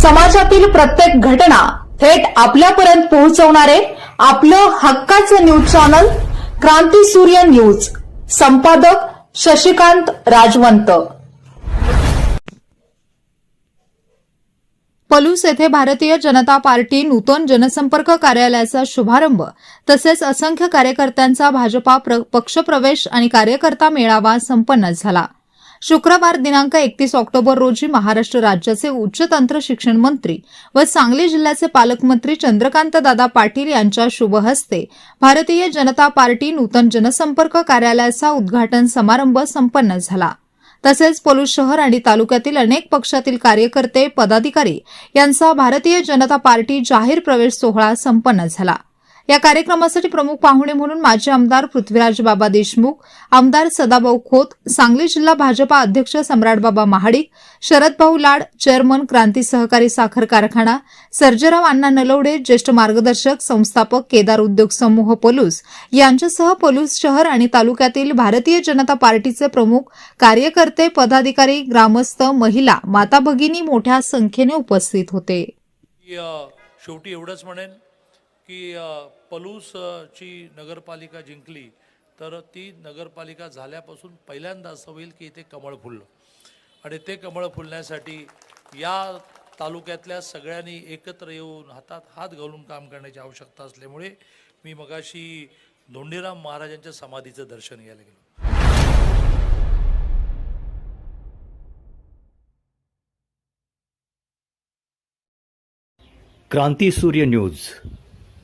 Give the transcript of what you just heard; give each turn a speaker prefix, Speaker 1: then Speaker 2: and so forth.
Speaker 1: समाजातील प्रत्येक घटना थेट आपल्यापर्यंत पोहोचवणारे आपलं हक्काचं न्यूज चॅनल क्रांती सूर्य न्यूज. संपादक शशिकांत राजवंत. पलूस येथे भारतीय जनता पार्टी नूतन जनसंपर्क कार्यालयाचा शुभारंभ तसेच असंख्य कार्यकर्त्यांचा भाजपा पक्षप्रवेश आणि कार्यकर्ता मेळावा संपन्न झाला. शुक्रवार दिनांक एकतीस ऑक्टोबर रोजी महाराष्ट्र राज्याचे उच्च तंत्र शिक्षण मंत्री व सांगली जिल्ह्याचे पालकमंत्री चंद्रकांत दादा पाटील यांच्या शुभ हस्ते भारतीय जनता पार्टी नूतन जनसंपर्क कार्यालयाचा उद्घाटन समारंभ संपन्न झाला. तसेच पलूस शहर आणि तालुक्यातील अनेक पक्षातील कार्यकर्ते पदाधिकारी यांचा भारतीय जनता पार्टी जाहीर प्रवेश सोहळा संपन्न झाला. या कार्यक्रमासाठी प्रमुख पाहुणे म्हणून माजी आमदार पृथ्वीराज बाबा देशमुख आमदार सदाभाऊ खोत सांगली जिल्हा भाजपा अध्यक्ष सम्राटबाबा महाडिक शरदभाऊ लाड चेअरमन क्रांती सहकारी साखर कारखाना सर्जेराव अण्णा नलवडे ज्येष्ठ मार्गदर्शक संस्थापक केदार उद्योग समूह पलूस यांच्यासह पलूस शहर आणि तालुक्यातील भारतीय जनता पार्टीचे प्रमुख कार्यकर्ते पदाधिकारी ग्रामस्थ महिला माता भगिनी मोठ्या संख्येने उपस्थित होते.
Speaker 2: शेवटी एवढंच म्हणेन. की पलूसची पलूस ची नगरपालिका जिंकली तर ती नगरपालिका झाल्यापासून पहिल्यांदा असं होईल की इथे कमळ फुललं. आणि ते कमळ फुलण्यासाठी या तालुक्यातल्या सगळ्यांनी एकत्र येऊन हातात हात घालून काम करण्याची आवश्यकता असल्यामुळे मी मगाशी धोंडीराम महाराजांच्या समाधीचं दर्शन घ्यायला गेलो.
Speaker 3: क्रांती सूर्य न्यूज.